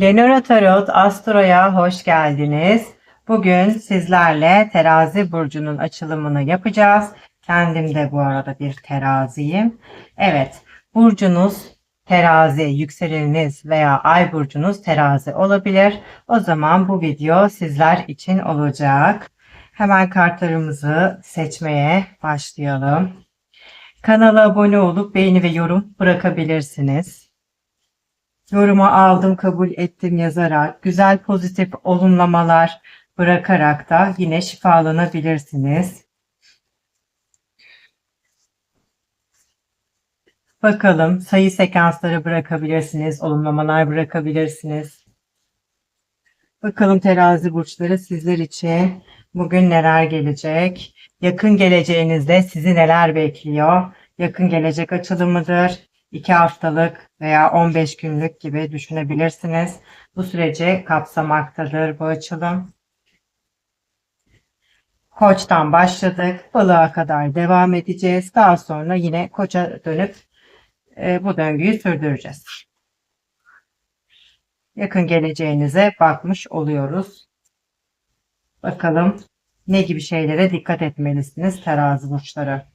Lenora Tarot Astro'ya hoş geldiniz. Bugün sizlerle terazi burcunun açılımını yapacağız. Kendim de bu arada bir teraziyim. Evet, burcunuz terazi, yükseleniniz veya ay burcunuz terazi olabilir. O zaman bu video sizler için olacak. Hemen kartlarımızı seçmeye başlayalım. Kanala abone olup beğeni ve yorum bırakabilirsiniz. Yoruma aldım, kabul ettim yazarak, güzel pozitif olumlamalar bırakarak da yine şifalanabilirsiniz. Bakalım sayı sekansları bırakabilirsiniz, olumlamalar bırakabilirsiniz. Bakalım terazi burçları sizler için bugün neler gelecek? Yakın geleceğinizde sizi neler bekliyor? Yakın gelecek açılımıdır. 2 haftalık veya 15 günlük gibi düşünebilirsiniz. Bu süreci kapsamaktadır bu açılım. Koç'tan başladık. Balığa kadar devam edeceğiz. Daha sonra yine Koç'a dönüp e, bu döngüyü sürdüreceğiz. Yakın geleceğinize bakmış oluyoruz. Bakalım ne gibi şeylere dikkat etmelisiniz terazi burçları.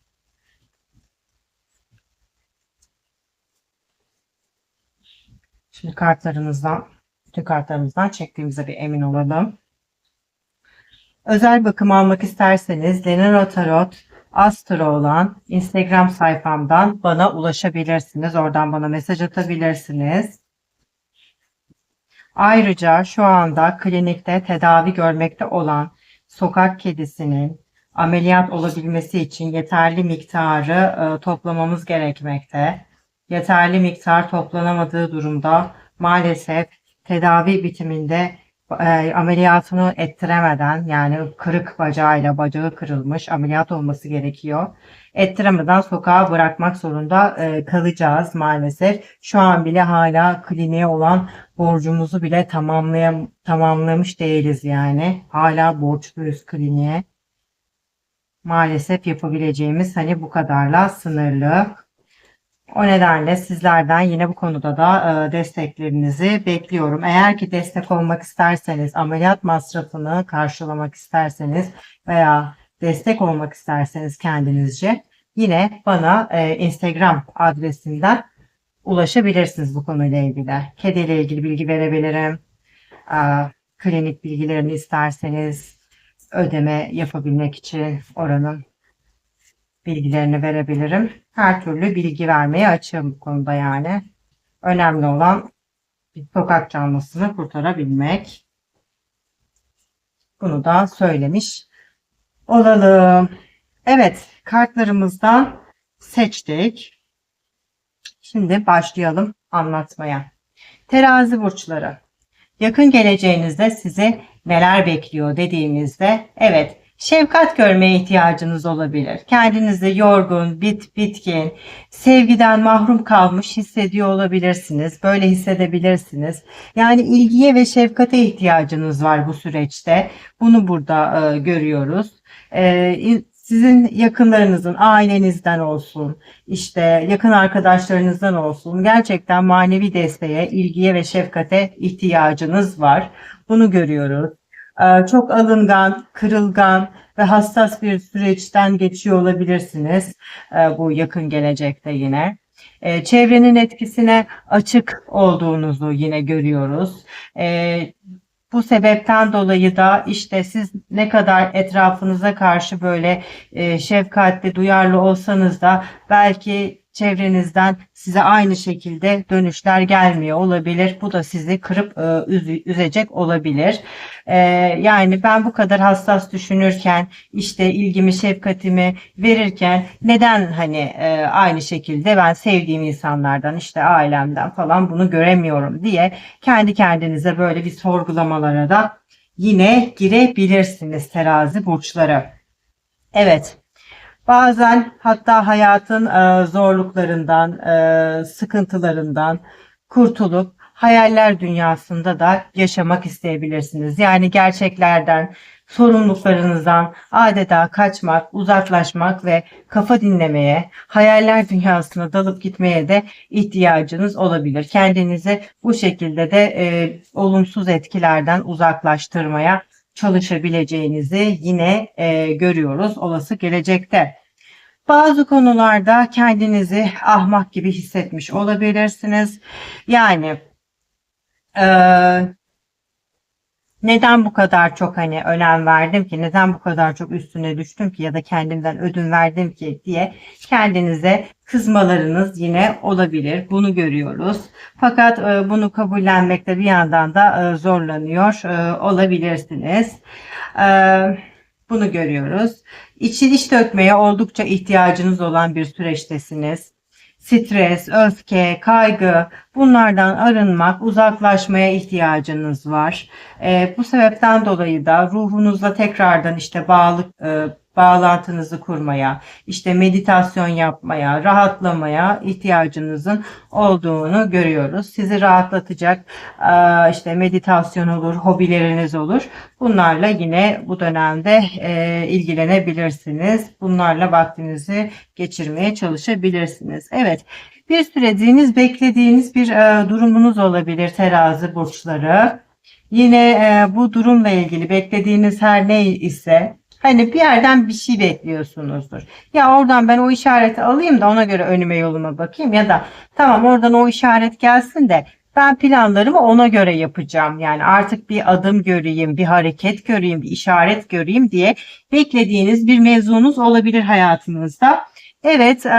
Şimdi kartlarımızdan, bütün kartlarımızdan çektiğimize bir emin olalım. Özel bakım almak isterseniz Lenora Tarot Astro olan Instagram sayfamdan bana ulaşabilirsiniz. Oradan bana mesaj atabilirsiniz. Ayrıca şu anda klinikte tedavi görmekte olan sokak kedisinin ameliyat olabilmesi için yeterli miktarı e, toplamamız gerekmekte. Yeterli miktar toplanamadığı durumda maalesef tedavi bitiminde e, ameliyatını ettiremeden yani kırık bacağıyla bacağı kırılmış ameliyat olması gerekiyor. Ettiremeden sokağa bırakmak zorunda e, kalacağız maalesef. Şu an bile hala kliniğe olan borcumuzu bile tamamlayam tamamlamış değiliz yani. Hala borçluyuz kliniğe. Maalesef yapabileceğimiz hani bu kadarla sınırlı. O nedenle sizlerden yine bu konuda da e, desteklerinizi bekliyorum. Eğer ki destek olmak isterseniz, ameliyat masrafını karşılamak isterseniz veya destek olmak isterseniz kendinizce yine bana e, Instagram adresinden ulaşabilirsiniz bu konuyla ilgili. Kediyle ilgili bilgi verebilirim. E, klinik bilgilerini isterseniz ödeme yapabilmek için oranın bilgilerini verebilirim. Her türlü bilgi vermeye açığım bu konuda yani. Önemli olan bir sokak canlısını kurtarabilmek. Bunu da söylemiş olalım. Evet, kartlarımızdan seçtik. Şimdi başlayalım anlatmaya. Terazi burçları. Yakın geleceğinizde sizi neler bekliyor dediğimizde evet Şefkat görmeye ihtiyacınız olabilir. Kendinizi yorgun, bit, bitkin, sevgiden mahrum kalmış hissediyor olabilirsiniz. Böyle hissedebilirsiniz. Yani ilgiye ve şefkate ihtiyacınız var bu süreçte. Bunu burada e, görüyoruz. E, sizin yakınlarınızın, ailenizden olsun, işte yakın arkadaşlarınızdan olsun gerçekten manevi desteğe, ilgiye ve şefkate ihtiyacınız var. Bunu görüyoruz. Ee, çok alıngan, kırılgan ve hassas bir süreçten geçiyor olabilirsiniz e, bu yakın gelecekte yine. E, çevrenin etkisine açık olduğunuzu yine görüyoruz. E, bu sebepten dolayı da işte siz ne kadar etrafınıza karşı böyle şefkatli, duyarlı olsanız da belki çevrenizden size aynı şekilde dönüşler gelmiyor olabilir. Bu da sizi kırıp e, üzecek olabilir. E, yani ben bu kadar hassas düşünürken işte ilgimi, şefkatimi verirken neden hani e, aynı şekilde ben sevdiğim insanlardan işte ailemden falan bunu göremiyorum diye kendi kendinize böyle bir sorgulamalara da yine girebilirsiniz terazi burçları. Evet Bazen hatta hayatın e, zorluklarından, e, sıkıntılarından kurtulup hayaller dünyasında da yaşamak isteyebilirsiniz. Yani gerçeklerden, sorumluluklarınızdan adeta kaçmak, uzaklaşmak ve kafa dinlemeye, hayaller dünyasına dalıp gitmeye de ihtiyacınız olabilir. Kendinizi bu şekilde de e, olumsuz etkilerden uzaklaştırmaya çalışabileceğinizi yine e, görüyoruz olası gelecekte. Bazı konularda kendinizi ahmak gibi hissetmiş olabilirsiniz. Yani eee, neden bu kadar çok hani önem verdim ki, neden bu kadar çok üstüne düştüm ki ya da kendimden ödün verdim ki diye kendinize kızmalarınız yine olabilir. Bunu görüyoruz. Fakat e, bunu kabullenmekte bir yandan da e, zorlanıyor e, olabilirsiniz. E, bunu görüyoruz. İçi iç dökmeye oldukça ihtiyacınız olan bir süreçtesiniz. Stres, öfke, kaygı bunlardan arınmak, uzaklaşmaya ihtiyacınız var. Ee, bu sebepten dolayı da ruhunuzla tekrardan işte bağlı, e, bağlantınızı kurmaya, işte meditasyon yapmaya, rahatlamaya ihtiyacınızın olduğunu görüyoruz. Sizi rahatlatacak e, işte meditasyon olur, hobileriniz olur. Bunlarla yine bu dönemde e, ilgilenebilirsiniz. Bunlarla vaktinizi geçirmeye çalışabilirsiniz. Evet. Bir sürediğiniz, beklediğiniz bir e, durumunuz olabilir terazi burçları. Yine e, bu durumla ilgili beklediğiniz her ne ise hani bir yerden bir şey bekliyorsunuzdur. Ya oradan ben o işareti alayım da ona göre önüme yoluma bakayım ya da tamam oradan o işaret gelsin de ben planlarımı ona göre yapacağım. Yani artık bir adım göreyim, bir hareket göreyim, bir işaret göreyim diye beklediğiniz bir mevzunuz olabilir hayatınızda. Evet, e,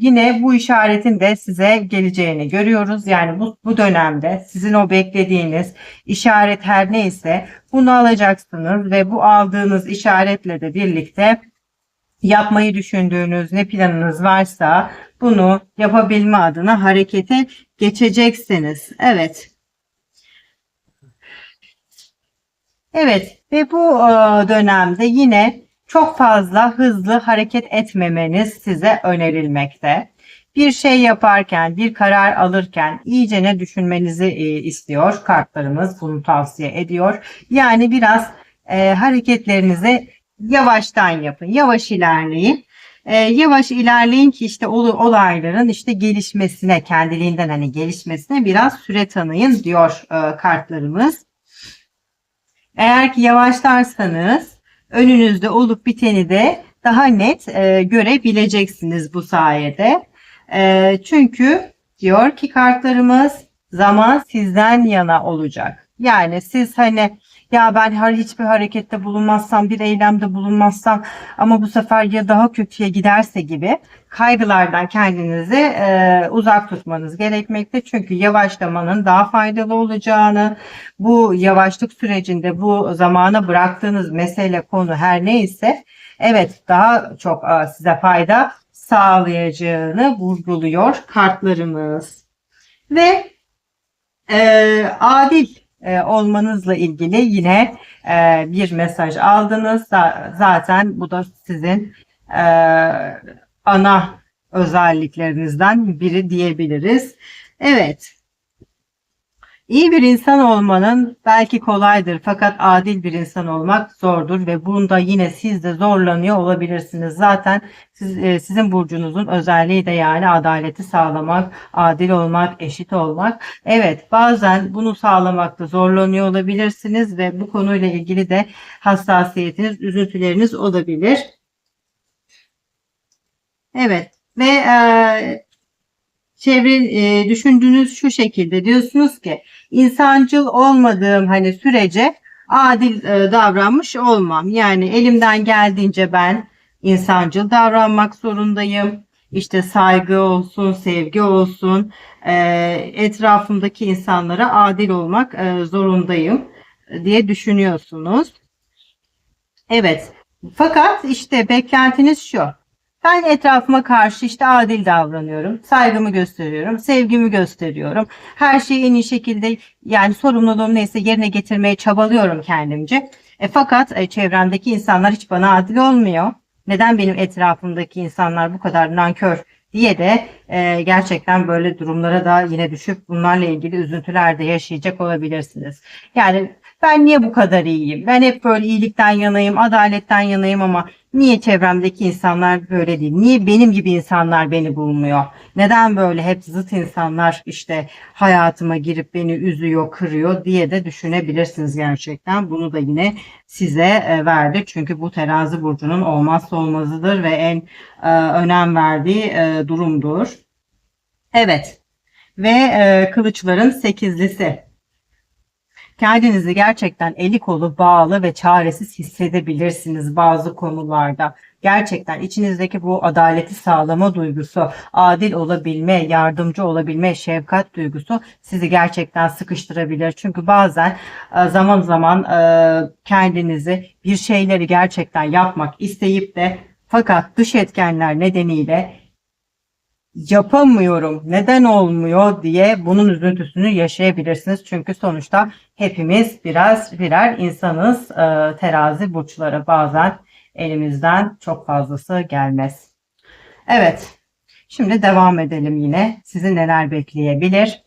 yine bu işaretin de size geleceğini görüyoruz. Yani bu, bu dönemde sizin o beklediğiniz işaret her neyse bunu alacaksınız ve bu aldığınız işaretle de birlikte yapmayı düşündüğünüz ne planınız varsa bunu yapabilme adına harekete geçeceksiniz. Evet. Evet ve bu e, dönemde yine çok fazla hızlı hareket etmemeniz size önerilmekte. Bir şey yaparken, bir karar alırken iyice ne düşünmenizi e, istiyor. Kartlarımız bunu tavsiye ediyor. Yani biraz e, hareketlerinizi yavaştan yapın, yavaş ilerleyin. E, yavaş ilerleyin ki işte olayların işte gelişmesine, kendiliğinden hani gelişmesine biraz süre tanıyın diyor e, kartlarımız. Eğer ki yavaşlarsanız önünüzde olup biteni de daha net e, görebileceksiniz bu sayede. E, çünkü diyor ki kartlarımız zaman sizden yana olacak. Yani siz hani ya ben her hiçbir harekette bulunmazsam, bir eylemde bulunmazsam ama bu sefer ya daha kötüye giderse gibi kaygılardan kendinizi e, uzak tutmanız gerekmekte. Çünkü yavaşlamanın daha faydalı olacağını, bu yavaşlık sürecinde bu zamana bıraktığınız mesele konu her neyse evet daha çok e, size fayda sağlayacağını vurguluyor kartlarımız. Ve e, adil e, olmanızla ilgili yine e, bir mesaj aldınız. Zaten bu da sizin e, ana özelliklerinizden biri diyebiliriz. Evet. İyi bir insan olmanın belki kolaydır fakat adil bir insan olmak zordur ve bunda yine siz de zorlanıyor olabilirsiniz. Zaten siz, e, sizin burcunuzun özelliği de yani adaleti sağlamak, adil olmak, eşit olmak. Evet bazen bunu sağlamakta zorlanıyor olabilirsiniz ve bu konuyla ilgili de hassasiyetiniz, üzüntüleriniz olabilir. Evet ve e, çevre e, düşündüğünüz şu şekilde diyorsunuz ki insancıl olmadığım hani sürece adil e, davranmış olmam. Yani elimden geldiğince ben insancıl davranmak zorundayım. İşte saygı olsun, sevgi olsun, e, etrafımdaki insanlara adil olmak e, zorundayım diye düşünüyorsunuz. Evet. Fakat işte beklentiniz şu. Ben etrafıma karşı işte adil davranıyorum. Saygımı gösteriyorum. Sevgimi gösteriyorum. Her şeyi en iyi şekilde yani sorumluluğum neyse yerine getirmeye çabalıyorum kendimce. E, fakat e, çevremdeki insanlar hiç bana adil olmuyor. Neden benim etrafımdaki insanlar bu kadar nankör diye de e, gerçekten böyle durumlara da yine düşüp bunlarla ilgili üzüntüler de yaşayacak olabilirsiniz. Yani ben niye bu kadar iyiyim? Ben hep böyle iyilikten yanayım, adaletten yanayım ama niye çevremdeki insanlar böyle değil? Niye benim gibi insanlar beni bulmuyor? Neden böyle hep zıt insanlar işte hayatıma girip beni üzüyor, kırıyor diye de düşünebilirsiniz gerçekten. Bunu da yine size e, verdi. Çünkü bu terazi burcunun olmazsa olmazıdır ve en e, önem verdiği e, durumdur. Evet. Ve kılıçların sekizlisi. Kendinizi gerçekten eli kolu bağlı ve çaresiz hissedebilirsiniz bazı konularda. Gerçekten içinizdeki bu adaleti sağlama duygusu, adil olabilme, yardımcı olabilme, şefkat duygusu sizi gerçekten sıkıştırabilir. Çünkü bazen e, zaman zaman e, kendinizi bir şeyleri gerçekten yapmak isteyip de fakat dış etkenler nedeniyle yapamıyorum, neden olmuyor diye bunun üzüntüsünü yaşayabilirsiniz. Çünkü sonuçta hepimiz biraz birer insanız. Ee, terazi burçları bazen elimizden çok fazlası gelmez. Evet, şimdi devam edelim yine. Sizi neler bekleyebilir?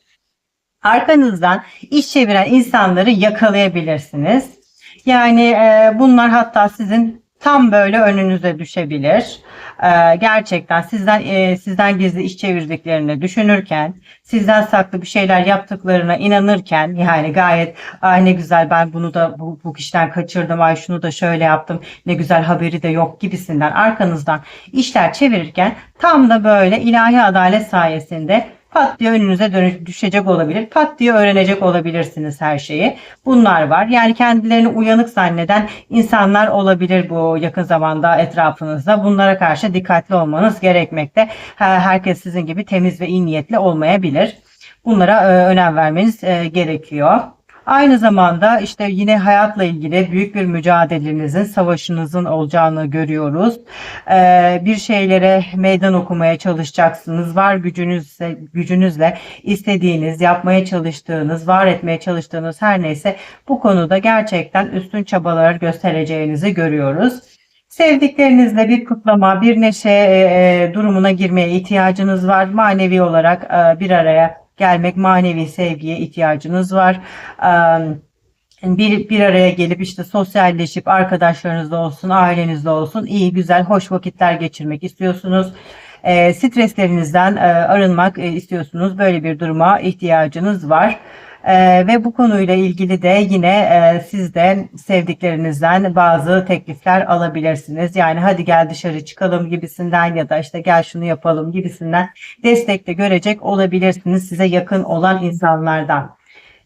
Arkanızdan iş çeviren insanları yakalayabilirsiniz. Yani e, bunlar hatta sizin tam böyle önünüze düşebilir. Ee, gerçekten sizden e, sizden gizli iş çevirdiklerini düşünürken, sizden saklı bir şeyler yaptıklarına inanırken yani gayet ay ne güzel ben bunu da bu, bu kişiden kaçırdım, ay şunu da şöyle yaptım, ne güzel haberi de yok gibisinden arkanızdan işler çevirirken tam da böyle ilahi adalet sayesinde pat diye önünüze dönüş, düşecek olabilir. Pat diye öğrenecek olabilirsiniz her şeyi. Bunlar var. Yani kendilerini uyanık zanneden insanlar olabilir bu yakın zamanda etrafınızda. Bunlara karşı dikkatli olmanız gerekmekte. Herkes sizin gibi temiz ve iyi niyetli olmayabilir. Bunlara e, önem vermeniz e, gerekiyor. Aynı zamanda işte yine hayatla ilgili büyük bir mücadelenizin, savaşınızın olacağını görüyoruz. Ee, bir şeylere meydan okumaya çalışacaksınız. Var gücünüzle, gücünüzle istediğiniz, yapmaya çalıştığınız, var etmeye çalıştığınız her neyse bu konuda gerçekten üstün çabalar göstereceğinizi görüyoruz. Sevdiklerinizle bir kutlama, bir neşe e, e durumuna girmeye ihtiyacınız var. Manevi olarak e, bir araya gelmek, manevi sevgiye ihtiyacınız var. Bir, bir araya gelip işte sosyalleşip arkadaşlarınızla olsun, ailenizle olsun iyi, güzel, hoş vakitler geçirmek istiyorsunuz. E, streslerinizden e, arınmak e, istiyorsunuz. Böyle bir duruma ihtiyacınız var. Ee, ve bu konuyla ilgili de yine e, siz de sevdiklerinizden bazı teklifler alabilirsiniz. Yani hadi gel dışarı çıkalım gibisinden ya da işte gel şunu yapalım gibisinden destek de görecek olabilirsiniz size yakın olan insanlardan.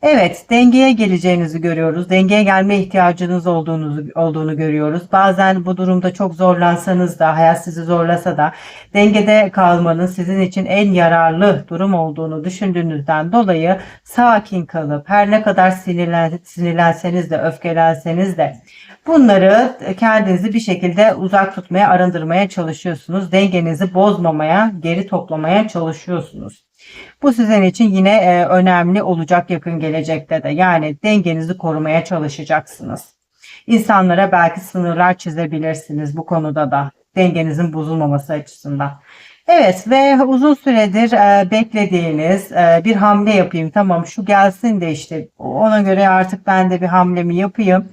Evet, dengeye geleceğinizi görüyoruz. Dengeye gelme ihtiyacınız olduğunu, olduğunu görüyoruz. Bazen bu durumda çok zorlansanız da, hayat sizi zorlasa da dengede kalmanın sizin için en yararlı durum olduğunu düşündüğünüzden dolayı sakin kalıp her ne kadar sinirlen, sinirlenseniz de, öfkelenseniz de bunları kendinizi bir şekilde uzak tutmaya, arındırmaya çalışıyorsunuz. Dengenizi bozmamaya, geri toplamaya çalışıyorsunuz. Bu sizin için yine e, önemli olacak yakın gelecekte de. Yani dengenizi korumaya çalışacaksınız. İnsanlara belki sınırlar çizebilirsiniz bu konuda da. Dengenizin bozulmaması açısından. Evet ve uzun süredir e, beklediğiniz e, bir hamle yapayım. Tamam şu gelsin de işte ona göre artık ben de bir hamlemi yapayım.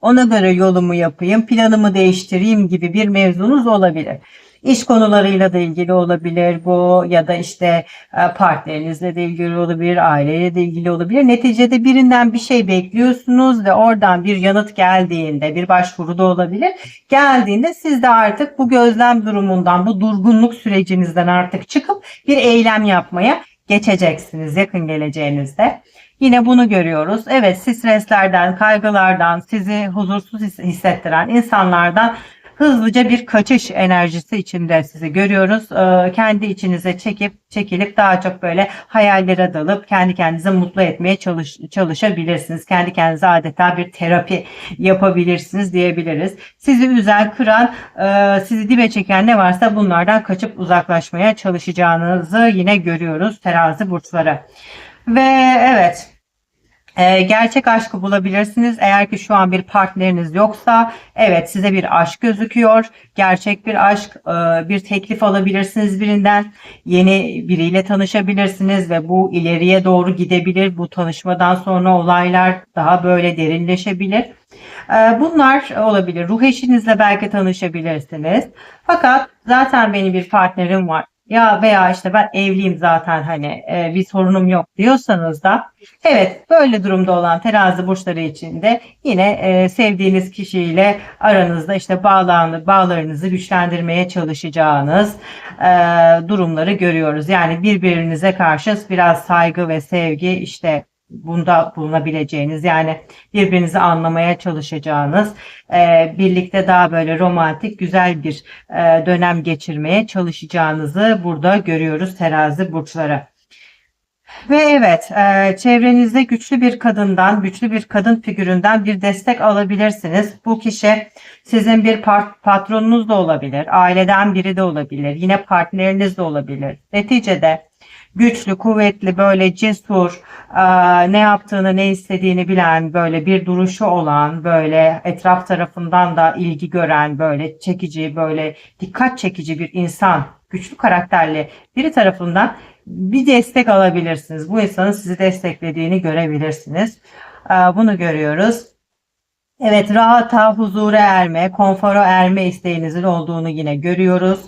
Ona göre yolumu yapayım, planımı değiştireyim gibi bir mevzunuz olabilir. İş konularıyla da ilgili olabilir bu ya da işte e, partnerinizle de ilgili olabilir, aileyle de ilgili olabilir. Neticede birinden bir şey bekliyorsunuz ve oradan bir yanıt geldiğinde, bir başvuru da olabilir. Geldiğinde siz de artık bu gözlem durumundan, bu durgunluk sürecinizden artık çıkıp bir eylem yapmaya geçeceksiniz yakın geleceğinizde. Yine bunu görüyoruz. Evet streslerden, kaygılardan, sizi huzursuz hissettiren insanlardan hızlıca bir kaçış enerjisi içinde sizi görüyoruz. Ee, kendi içinize çekip çekilip daha çok böyle hayallere dalıp kendi kendinize mutlu etmeye çalış, çalışabilirsiniz. Kendi kendinize adeta bir terapi yapabilirsiniz diyebiliriz. Sizi üzen, kıran, e, sizi dibe çeken ne varsa bunlardan kaçıp uzaklaşmaya çalışacağınızı yine görüyoruz terazi burçları. Ve evet Ee, gerçek aşkı bulabilirsiniz. Eğer ki şu an bir partneriniz yoksa evet size bir aşk gözüküyor. Gerçek bir aşk, e, bir teklif alabilirsiniz birinden. Yeni biriyle tanışabilirsiniz ve bu ileriye doğru gidebilir. Bu tanışmadan sonra olaylar daha böyle derinleşebilir. Ee, Bunlar olabilir. Ruh eşinizle belki tanışabilirsiniz. Fakat zaten benim bir partnerim var. Ya veya işte ben evliyim zaten hani e, bir sorunum yok diyorsanız da evet böyle durumda olan terazi burçları için de yine e, sevdiğiniz kişiyle aranızda işte bağlarını, bağlarınızı güçlendirmeye çalışacağınız e, durumları görüyoruz. Yani birbirinize karşı biraz saygı ve sevgi işte bunda bulunabileceğiniz yani birbirinizi anlamaya çalışacağınız e, birlikte daha böyle romantik güzel bir e, dönem geçirmeye çalışacağınızı burada görüyoruz terazi burçları. Ve evet, e, çevrenizde güçlü bir kadından, güçlü bir kadın figüründen bir destek alabilirsiniz. Bu kişi sizin bir patronunuz da olabilir, aileden biri de olabilir, yine partneriniz de olabilir. Neticede güçlü, kuvvetli, böyle cesur, ne yaptığını, ne istediğini bilen, böyle bir duruşu olan, böyle etraf tarafından da ilgi gören, böyle çekici, böyle dikkat çekici bir insan, güçlü karakterli biri tarafından bir destek alabilirsiniz. Bu insanın sizi desteklediğini görebilirsiniz. Bunu görüyoruz. Evet, rahata, huzura erme, konfora erme isteğinizin olduğunu yine görüyoruz.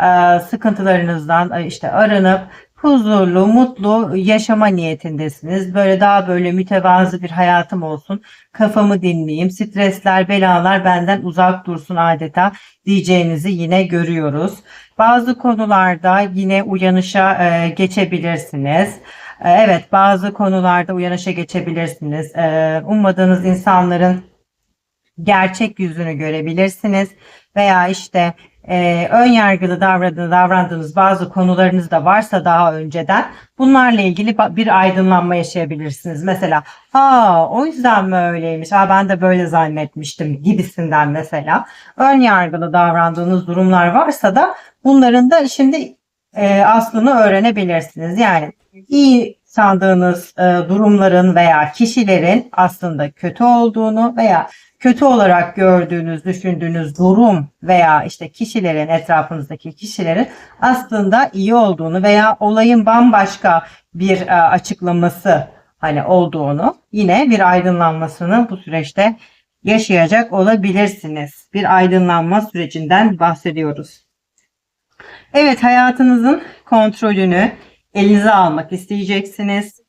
Ee, sıkıntılarınızdan işte arınıp huzurlu, mutlu yaşama niyetindesiniz. Böyle daha böyle mütevazı bir hayatım olsun. Kafamı dinleyeyim. Stresler, belalar benden uzak dursun adeta diyeceğinizi yine görüyoruz. Bazı konularda yine uyanışa e, geçebilirsiniz. E, Evet, bazı konularda uyanışa geçebilirsiniz. E, Ummadığınız insanların gerçek yüzünü görebilirsiniz veya işte e, ön yargılı davrandığınız, davrandığınız bazı konularınız da varsa daha önceden bunlarla ilgili bir aydınlanma yaşayabilirsiniz. Mesela ha o yüzden mi öyleymiş, ha ben de böyle zannetmiştim gibisinden mesela ön yargılı davrandığınız durumlar varsa da bunların da şimdi e, aslını öğrenebilirsiniz. Yani iyi sandığınız e, durumların veya kişilerin aslında kötü olduğunu veya kötü olarak gördüğünüz, düşündüğünüz durum veya işte kişilerin, etrafınızdaki kişilerin aslında iyi olduğunu veya olayın bambaşka bir e, açıklaması hani olduğunu yine bir aydınlanmasını bu süreçte yaşayacak olabilirsiniz. Bir aydınlanma sürecinden bahsediyoruz. Evet hayatınızın kontrolünü elinize almak isteyeceksiniz.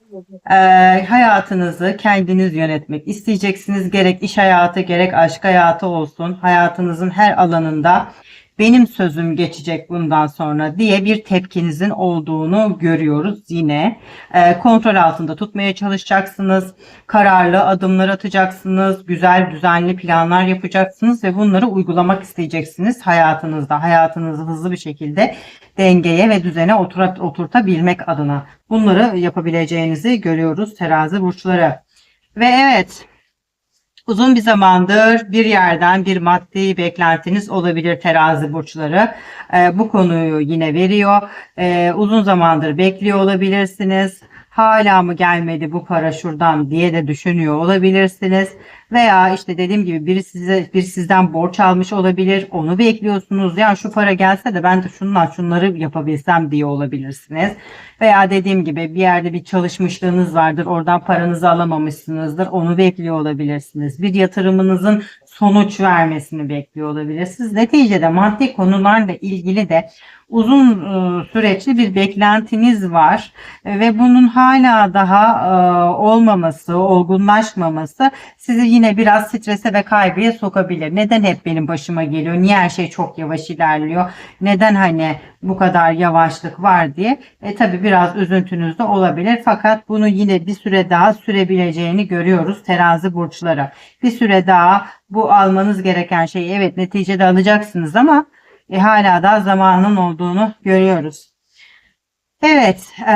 Ee, hayatınızı kendiniz yönetmek isteyeceksiniz. Gerek iş hayatı gerek aşk hayatı olsun. Hayatınızın her alanında benim sözüm geçecek bundan sonra diye bir tepkinizin olduğunu görüyoruz yine. Ee, kontrol altında tutmaya çalışacaksınız. Kararlı adımlar atacaksınız. Güzel düzenli planlar yapacaksınız ve bunları uygulamak isteyeceksiniz hayatınızda. Hayatınızı hızlı bir şekilde dengeye ve düzene otura- oturtabilmek adına. Bunları yapabileceğinizi görüyoruz terazi burçları. Ve evet uzun bir zamandır bir yerden bir maddi beklentiniz olabilir terazi burçları. Ee, bu konuyu yine veriyor. Ee, uzun zamandır bekliyor olabilirsiniz. Hala mı gelmedi bu para şuradan diye de düşünüyor olabilirsiniz. Veya işte dediğim gibi biri size bir sizden borç almış olabilir. Onu bekliyorsunuz. Ya şu para gelse de ben de şundan şunları yapabilsem diye olabilirsiniz. Veya dediğim gibi bir yerde bir çalışmışlığınız vardır. Oradan paranızı alamamışsınızdır. Onu bekliyor olabilirsiniz. Bir yatırımınızın sonuç vermesini bekliyor olabilirsiniz. Neticede maddi konularla ilgili de uzun e, süreçli bir beklentiniz var E, ve bunun hala daha e, olmaması, olgunlaşmaması sizi yine biraz strese ve kaygıya sokabilir. Neden hep benim başıma geliyor? Niye her şey çok yavaş ilerliyor? Neden hani bu kadar yavaşlık var diye. E tabi biraz üzüntünüz de olabilir. Fakat bunu yine bir süre daha sürebileceğini görüyoruz terazi burçları. Bir süre daha bu almanız gereken şeyi evet neticede alacaksınız ama e, hala da zamanın olduğunu görüyoruz. Evet, e,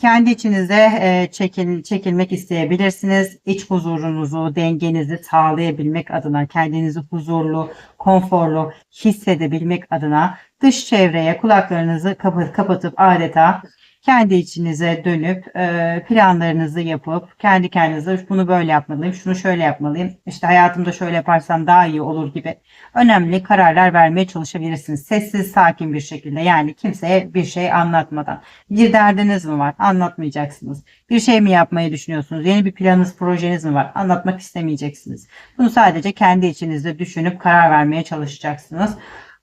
kendi içinize e, çekil, çekilmek isteyebilirsiniz. İç huzurunuzu, dengenizi sağlayabilmek adına, kendinizi huzurlu, konforlu hissedebilmek adına dış çevreye kulaklarınızı kapat, kapatıp adeta kendi içinize dönüp e, planlarınızı yapıp kendi kendinize bunu böyle yapmalıyım, şunu şöyle yapmalıyım, işte hayatımda şöyle yaparsam daha iyi olur gibi önemli kararlar vermeye çalışabilirsiniz. Sessiz, sakin bir şekilde yani kimseye bir şey anlatmadan. Bir derdiniz mi var? Anlatmayacaksınız. Bir şey mi yapmayı düşünüyorsunuz? Yeni bir planınız, projeniz mi var? Anlatmak istemeyeceksiniz. Bunu sadece kendi içinizde düşünüp karar vermeye çalışacaksınız.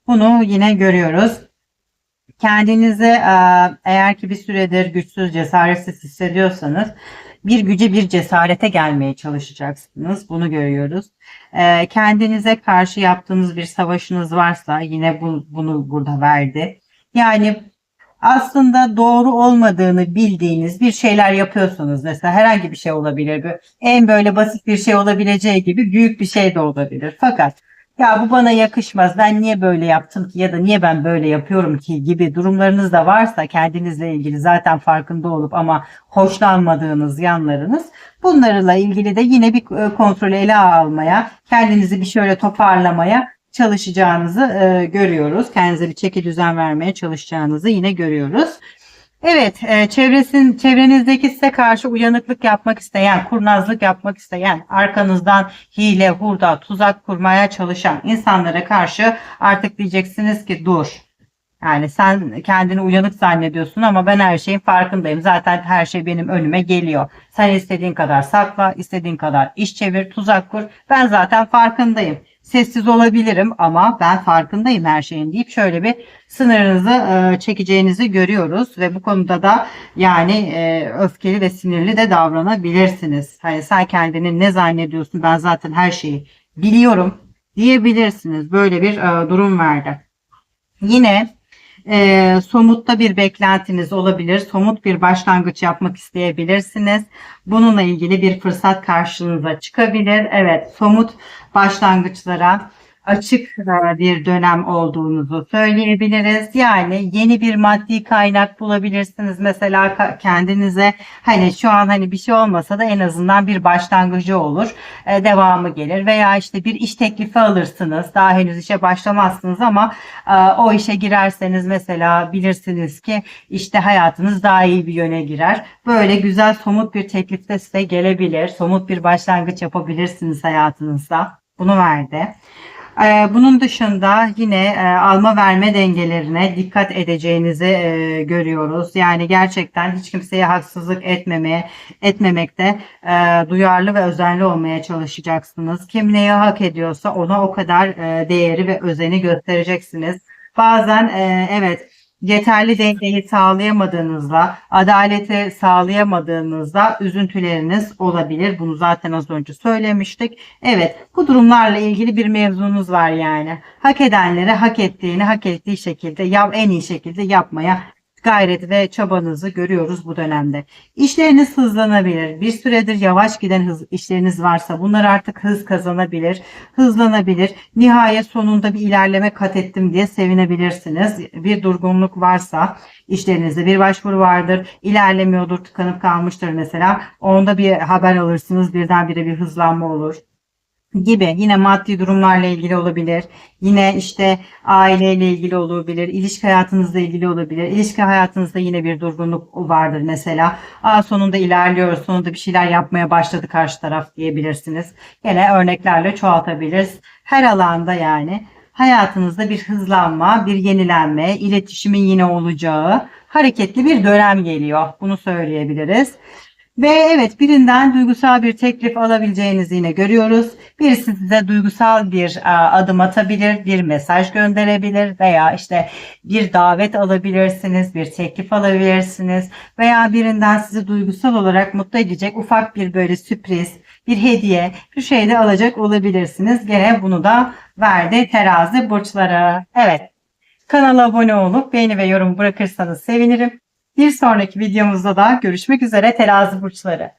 Bunu yine görüyoruz. Kendinizi e, eğer ki bir süredir güçsüz, cesaretsiz hissediyorsanız bir güce, bir cesarete gelmeye çalışacaksınız. Bunu görüyoruz. E, Kendinize karşı yaptığınız bir savaşınız varsa yine bu, bunu burada verdi. Yani aslında doğru olmadığını bildiğiniz bir şeyler yapıyorsunuz. Mesela herhangi bir şey olabilir. En böyle basit bir şey olabileceği gibi büyük bir şey de olabilir. Fakat ya bu bana yakışmaz. Ben niye böyle yaptım ki ya da niye ben böyle yapıyorum ki gibi durumlarınız da varsa kendinizle ilgili zaten farkında olup ama hoşlanmadığınız yanlarınız bunlarla ilgili de yine bir e, kontrolü ele almaya, kendinizi bir şöyle toparlamaya çalışacağınızı e, görüyoruz. Kendinize bir çeki düzen vermeye çalışacağınızı yine görüyoruz. Evet, e, çevresin çevrenizdeki size karşı uyanıklık yapmak isteyen, kurnazlık yapmak isteyen, arkanızdan hile, hurda, tuzak kurmaya çalışan insanlara karşı artık diyeceksiniz ki dur. Yani sen kendini uyanık zannediyorsun ama ben her şeyin farkındayım. Zaten her şey benim önüme geliyor. Sen istediğin kadar sakla, istediğin kadar iş çevir, tuzak kur. Ben zaten farkındayım. Sessiz olabilirim ama ben farkındayım her şeyin deyip şöyle bir sınırınızı e, çekeceğinizi görüyoruz ve bu konuda da yani e, öfkeli ve sinirli de davranabilirsiniz. Hani sen kendini ne zannediyorsun ben zaten her şeyi biliyorum diyebilirsiniz. Böyle bir e, durum verdi. Yine e, somutta bir beklentiniz olabilir. Somut bir başlangıç yapmak isteyebilirsiniz. Bununla ilgili bir fırsat karşınıza çıkabilir. Evet, somut başlangıçlara açık bir dönem olduğunuzu söyleyebiliriz. Yani yeni bir maddi kaynak bulabilirsiniz. Mesela kendinize hani şu an hani bir şey olmasa da en azından bir başlangıcı olur. E, devamı gelir veya işte bir iş teklifi alırsınız. Daha henüz işe başlamazsınız ama e, o işe girerseniz mesela bilirsiniz ki işte hayatınız daha iyi bir yöne girer. Böyle güzel somut bir teklif de size gelebilir. Somut bir başlangıç yapabilirsiniz hayatınızda. Bunu verdi. Ee, Bunun dışında yine e, alma verme dengelerine dikkat edeceğinizi e, görüyoruz. Yani gerçekten hiç kimseye haksızlık etmemeye, etmemekte e, duyarlı ve özenli olmaya çalışacaksınız. Kim neyi hak ediyorsa ona o kadar değeri ve özeni göstereceksiniz. Bazen evet yeterli dengeyi sağlayamadığınızda, adaleti sağlayamadığınızda üzüntüleriniz olabilir. Bunu zaten az önce söylemiştik. Evet, bu durumlarla ilgili bir mevzunuz var yani. Hak edenlere hak ettiğini hak ettiği şekilde yap en iyi şekilde yapmaya gayret ve çabanızı görüyoruz bu dönemde. İşleriniz hızlanabilir. Bir süredir yavaş giden hız, işleriniz varsa bunlar artık hız kazanabilir, hızlanabilir. Nihayet sonunda bir ilerleme kat ettim diye sevinebilirsiniz. Bir durgunluk varsa işlerinizde bir başvuru vardır, ilerlemiyordur, tıkanıp kalmıştır mesela. Onda bir haber alırsınız, birdenbire bir hızlanma olur gibi yine maddi durumlarla ilgili olabilir. Yine işte aileyle ilgili olabilir. ilişki hayatınızla ilgili olabilir. İlişki hayatınızda yine bir durgunluk vardır mesela. Aa, sonunda ilerliyoruz. Sonunda bir şeyler yapmaya başladı karşı taraf diyebilirsiniz. Yine örneklerle çoğaltabiliriz. Her alanda yani hayatınızda bir hızlanma, bir yenilenme, iletişimin yine olacağı hareketli bir dönem geliyor. Bunu söyleyebiliriz. Ve evet birinden duygusal bir teklif alabileceğinizi yine görüyoruz. Birisi size duygusal bir a, adım atabilir, bir mesaj gönderebilir veya işte bir davet alabilirsiniz, bir teklif alabilirsiniz veya birinden sizi duygusal olarak mutlu edecek ufak bir böyle sürpriz, bir hediye, bir şey de alacak olabilirsiniz. Gene bunu da verdi terazi burçları. Evet kanala abone olup beğeni ve yorum bırakırsanız sevinirim. Bir sonraki videomuzda da görüşmek üzere terazi burçları.